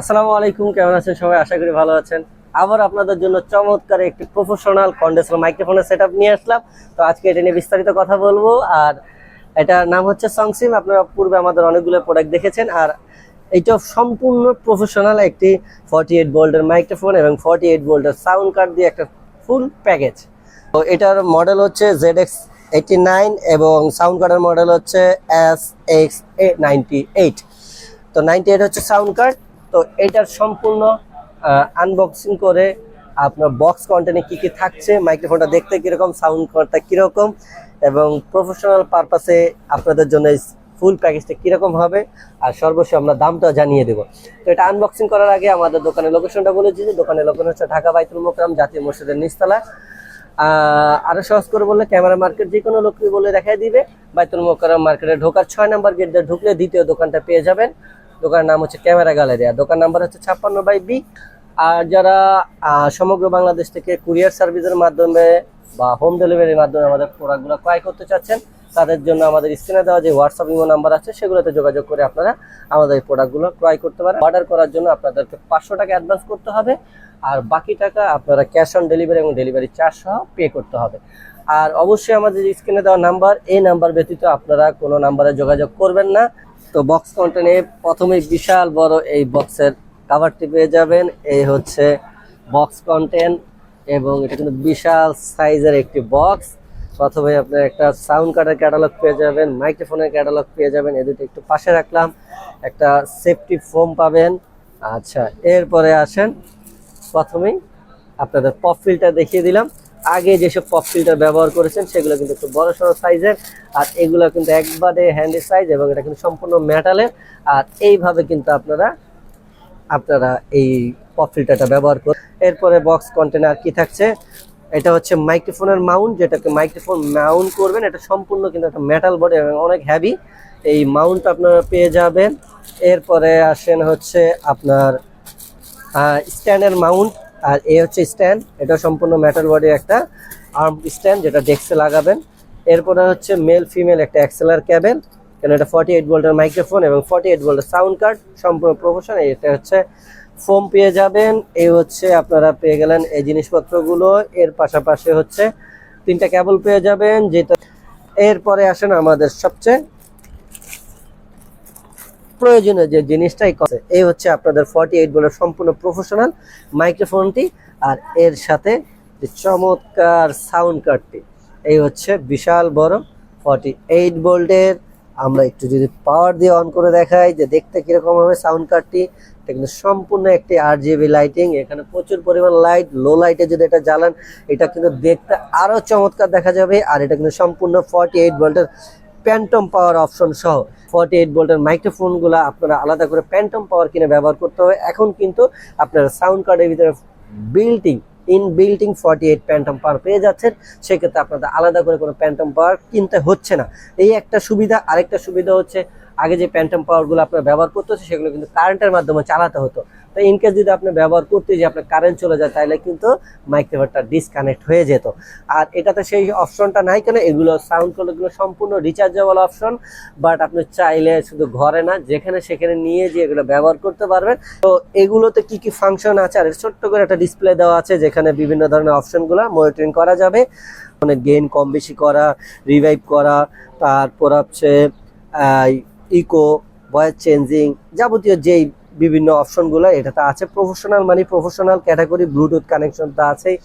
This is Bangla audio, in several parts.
আসসালামু আলাইকুম, কেমন আছেন সবাই? আশা করি ভালো আছেন। আবার আপনাদের জন্য চমৎকার একটি প্রফেশনাল কন্ডেন্সার মাইক্রোফোনের সেট নিয়ে আসলাম। তো আজকে এটা নিয়ে বিস্তারিত কথা বলব। আর এটার নাম হচ্ছে সংসিম আপনারা পূর্বে আমাদের অনেকগুলো প্রোডাক্ট দেখেছেন। আর এইটা সম্পূর্ণ প্রফেশনাল একটি ফর্টি এইট ভোল্টের মাইক্রোফোন এবং ফর্টি এইট বোল্টের সাউন্ড কার্ড দিয়ে একটা ফুল প্যাকেজ তো এটার মডেল হচ্ছে জেড এক্স এইটি নাইন এবং সাউন্ড কার্ডের মডেল হচ্ছে S X A ninety eight তো নাইনটি এইট হচ্ছে সাউন্ড কার্ড তো এটার সম্পূর্ণ আনবক্সিং করে আপনার বক্স কন্টেন্টে কি কি থাকছে মাইক্রোফোনটা দেখতে কীরকম সাউন্ড কার্ডটা কীরকম এবং প্রফেশনাল পারপাসে আপনাদের জন্য ফুল প্যাকেজটা কীরকম হবে আর সর্বশেষ আমরা দামটা জানিয়ে দেবো। তো এটা আনবক্সিং করার আগে আমাদের দোকানের লোকেশনটা বলে দিচ্ছি দোকানের লোকেশন হচ্ছে ঢাকা বাইতুল মোকরাম জাতীয় মসজিদের নিচতলা। আহ, আরও সহজ করে বললে ক্যামেরা মার্কেট যে কোনো লোককে বলে দেখাই দিবে। বাইতুল মোকরাম মার্কেটে ঢোকার ছয় নাম্বার গেট দিয়ে ঢুকলে দ্বিতীয় দোকানটা পেয়ে যাবেন। দোকানের নাম হচ্ছে ক্যামেরা গ্যালারি, আর দোকান নাম্বার হচ্ছে ছাপ্পান্ন বাই বি। আর যারা সমগ্র বাংলাদেশ থেকে কুরিয়ার সার্ভিসের মাধ্যমে বা হোম ডেলিভারির মাধ্যমে আমাদের প্রোডাক্টগুলো ক্রয় করতে চাচ্ছেন, তাদের জন্য আমাদের স্ক্রিনে দেওয়া যে হোয়াটসঅ্যাপ, ইমো নাম্বার আছে, সেগুলোতে যোগাযোগ করে আপনারা আমাদের এই প্রোডাক্টগুলো ক্রয় করতে পারেন। অর্ডার করার জন্য আপনাদেরকে পাঁচশো টাকা অ্যাডভান্স করতে হবে, আর বাকি টাকা আপনারা ক্যাশ অন ডেলিভারি এবং ডেলিভারি চার্জ সহ পে করতে হবে। আর অবশ্যই আমাদের স্ক্রিনে দেওয়া নাম্বার, এই নাম্বার ব্যতীত আপনারা কোনো নাম্বারে যোগাযোগ করবেন না। তো বক্স কন্টেন্টে প্রথমে বিশাল বড় এই বক্সের কাভারটি পেয়ে যাবেন। এই হচ্ছে বক্স কন্টেন্ট এবং এটা কিন্তু বিশাল সাইজের একটি বক্স প্রথমে আপনার একটা সাউন্ড কার্ডের ক্যাটালগ পেয়ে যাবেন মাইক্রোফোনের ক্যাটালগ পেয়ে যাবেন। এ দুটো একটু পাশে রাখলাম। একটা সেফটি ফোম পাবেন। আচ্ছা এরপরে আসেন। প্রথমেই আপনাদের পপ ফিল্টার দেখিয়ে দিলাম। আগে যেসব পপ ফিল্টার ব্যবহার করেছেন, সেগুলো কিন্তু একটু বড় সড়ো সাইজের আর এগুলো কিন্তু একবারে হ্যান্ডি সাইজ এবং এটা কিন্তু সম্পূর্ণ মেটালের আর এইভাবে কিন্তু আপনারা আপনারা এই পপ ফিল্টারটা ব্যবহার করুন এরপরে বক্স কন্টেনার কি থাকছে? এটা হচ্ছে মাইক্রোফোনের মাউন্ট যেটাকে মাইক্রোফোন মাউন্ট করবেন। এটা সম্পূর্ণ কিন্তু একটা মেটাল বডি এবং অনেক হ্যাভি এই মাউন্ট আপনারা পেয়ে যাবেন। এরপরে আসেন হচ্ছে আপনার স্ট্যান্ডের মাউন্ট আর এ হচ্ছে স্ট্যান্ড, এটা সম্পূর্ণ মেটাল বডির একটা আর্ম স্ট্যান্ড যেটা ডেস্কে লাগাবেন। এরপরে হচ্ছে মেল ফিমেল একটা অ্যাক্সেলার ক্যাবেল কেন এটা ফর্টি এইট ভোল্টের মাইক্রোফোন এবং ফর্টি এইট ভোল্টের সাউন্ড কার্ড সম্পূর্ণ প্রফেশন এটা হচ্ছে ফোম পেয়ে যাবেন। এই হচ্ছে আপনারা পেয়ে গেলেন এই জিনিসপত্রগুলো। এর পাশাপাশি হচ্ছে তিনটা ক্যাবল পেয়ে যাবেন, যেটা এরপরে আসেন আমাদের সবচেয়ে প্রয়োজনীয় যে জিনিসটাই করে, এই হচ্ছে আপনাদের ফর্টি এইট ভোল্টের সম্পূর্ণ প্রফেশনাল মাইক্রোফোনটি আর এর সাথে চমৎকার সাউন্ড কার্ডটি এই হচ্ছে বিশাল বড় ফর্টি এইট বোল্টের। আমরা একটু যদি পাওয়ার দিয়ে অন করে দেখাই যে দেখতে কীরকম হবে সাউন্ড কার্ডটি এটা কিন্তু সম্পূর্ণ একটি আর জিবি লাইটিং এখানে প্রচুর পরিমাণ লাইট লো লাইটে যদি এটা জ্বালান, এটা কিন্তু দেখতে আরও চমৎকার দেখা যাবে। আর এটা কিন্তু সম্পূর্ণ ফর্টি এইট ভোল্টের প্যান্টম পাওয়ার অপশন সহ ফর্টি এইট ভোল্টের মাইক্রোফোনগুলো আপনারা আলাদা করে প্যান্টম পাওয়ার কিনে ব্যবহার করতে হবে। এখন কিন্তু আপনারা সাউন্ড কার্ডের ভিতরে built in in built in forty eight phantom power পেয়ে যাচ্ছেন। সেক্ষেত্রে আপনাদের আলাদা করে কোনো প্যান্টম পাওয়ার কিনতে হচ্ছে না। এই একটা সুবিধা। আরেকটা সুবিধা হচ্ছে, আগে যে প্যান্টম পাওয়ারগুলো আপনার ব্যবহার করতে হচ্ছে, সেগুলো কিন্তু কারেন্টের মাধ্যমে চালাতে হতো। তো ইনকেস যদি আপনি ব্যবহার করতে যে আপনার কারেন্ট চলে যায়, তাহলে কিন্তু মাইক্রোফোনটা ডিসকানেক্ট হয়ে যেত। আর এটাতে সেই অপশনটা নাই কেন? এগুলো সাউন্ড কোডগুলো সম্পূর্ণ রিচার্জেবল অপশন বাট আপনি চাইলে শুধু ঘরে না, যেখানে সেখানে নিয়ে যে এগুলো ব্যবহার করতে পারবেন। তো এগুলোতে কি কি ফাংশন আছে? আর ছোট্ট করে একটা ডিসপ্লে দেওয়া আছে, যেখানে বিভিন্ন ধরনের অপশনগুলো মনিটরিং করা যাবে। মানে গেইন কম বেশি করা রিভাইভ করা, তারপর হচ্ছে ইকো ভয়েস চেঞ্জিং যাবতীয় যেই বিভিন্ন অপশনগুলো, এটাতে আছে প্রফেশনাল মানে প্রফেশনাল ক্যাটাগরি ব্লুটুথ কানেকশনটা আছেই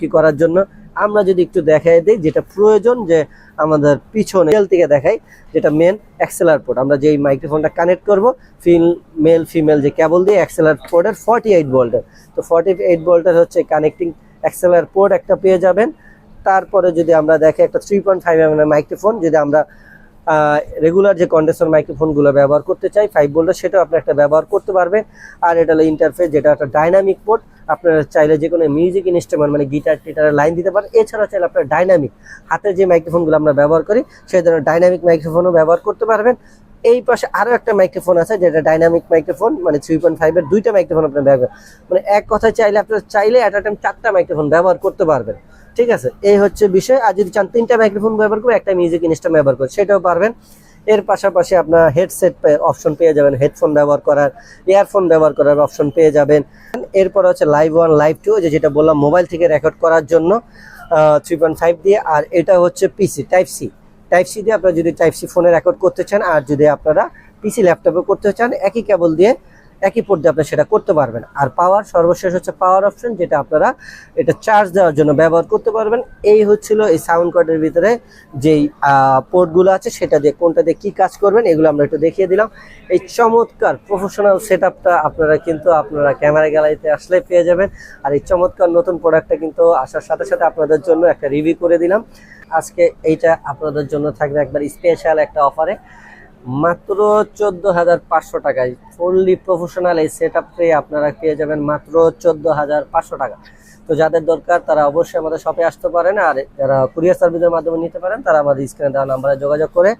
কি করার জন্য। আমরা যদি একটু দেখাই দিই, যেটা প্রয়োজন যে আমাদের পিছনে মেল থেকে দেখাই, যেটা মেন অ্যাক্সেলার পোর্ট আমরা যেই মাইক্রোফোনটা কানেক্ট করব ফিল মেল ফিমেল যে কেবল দিয়ে অ্যাক্সেলার পোর্টের ফর্টি এইট ভোল্টের তো ফর্টি এইট ভোল্টের হচ্ছে কানেক্টিং অ্যাক্সেলার পোর্ট একটা পেয়ে যাবেন। তারপরে যদি আমরা দেখি একটা three point five M microphone যদি আমরা রেগুলার যে কন্ডেন্সার মাইক্রোফোনগুলো ব্যবহার করতে চাই ফাইভ ভোল্টের সেটাও আপনি একটা ব্যবহার করতে পারবেন। আর এটা হলো ইন্টারফেস যেটা একটা ডাইনামিক পোর্ট আপনারা চাইলে যে কোনো মিউজিক ইনস্ট্রুমেন্ট মানে গিটার টিটারের লাইন দিতে পারেন। এছাড়া চাইলে আপনার ডাইনামিক হাতের যে মাইক্রোফোনগুলো আমরা ব্যবহার করি, সেই ধরনের ডাইনামিক মাইক্রোফোনও ব্যবহার করতে পারবেন। এই পাশে আরও একটা মাইক্রোফোন আছে, যেটা ডাইনামিক মাইক্রোফোন মানে থ্রি পয়েন্ট ফাইভের দুইটা মাইক্রোফোন আপনার ব্যবহার মানে এক কথায় চাইলে, আপনার চাইলে অ্যাট আ টাইম চারটা মাইক্রোফোন ব্যবহার করতে পারবেন। ঠিক আছে? এই হচ্ছে বিষয়। আর যদি চান, তিনটা মাইক্রোফোন ব্যবহার করবে একটা মিউজিক ইনস্ট্রুমেন্ট ব্যবহার করে সেটাও পারবেন। এর পাশাপাশি আপনার হেডসেট অপশন পেয়ে যাবেন হেডফোন ব্যবহার করার ইয়ারফোন ব্যবহার করার অপশন পেয়ে যাবেন। এরপর হচ্ছে লাইভ ওয়ান লাইভ টু যেটা বললাম মোবাইল থেকে রেকর্ড করার জন্য থ্রি পয়েন্ট ফাইভ দিয়ে। আর এটা হচ্ছে PC type C type C দিয়ে আপনারা যদি টাইপ সি ফোনে রেকর্ড করতে চান, আর যদি আপনারা পিসি ল্যাপটপে করতে চান, একই কেবল দিয়ে একই পোর্ট দিয়ে আপনারা সেটা করতে পারবেন। আর পাওয়ার সর্বশেষ হচ্ছে পাওয়ার অপশন যেটা আপনারা এটা চার্জ দেওয়ার জন্য ব্যবহার করতে পারবেন। এই হচ্ছিল এই সাউন্ড কার্ডের ভিতরে যেই পোর্টগুলো আছে, সেটা দিয়ে কোনটা দিয়ে কী কাজ করবেন, এগুলো আমরা একটু দেখিয়ে দিলাম। এই চমৎকার প্রফেশনাল সেট আপনারা কিন্তু আপনারা ক্যামেরা গ্যালারিতে আসলে পেয়ে যাবেন। আর এই চমৎকার নতুন প্রোডাক্টটা কিন্তু আসার সাথে সাথে আপনাদের জন্য একটা রিভিউ করে দিলাম। আজকে এইটা আপনাদের জন্য থাকবে একবার স্পেশাল একটা অফারে মাত্র চোদ্দ হাজার পাঁচশো টাকায় ফুললি প্রফেশনাল এই সেট আপনারা পেয়ে যাবেন মাত্র চোদ্দ হাজার পাঁচশো টাকা। তো যাদের দরকার তারা অবশ্যই আমাদের শপে আসতে পারেন আর যারা কুরিয়ার সার্ভিসের মাধ্যমে নিতে পারেন তারা আমাদের স্ক্রিনে দেওয়া নাম্বারে যোগাযোগ করে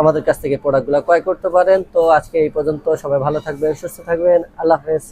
আমাদের কাছ থেকে প্রোডাক্টগুলো ক্রয় করতে পারেন। তো আজকে এই পর্যন্ত সবাই ভালো থাকবেন, সুস্থ থাকবেন, আল্লাহ হাফেজ।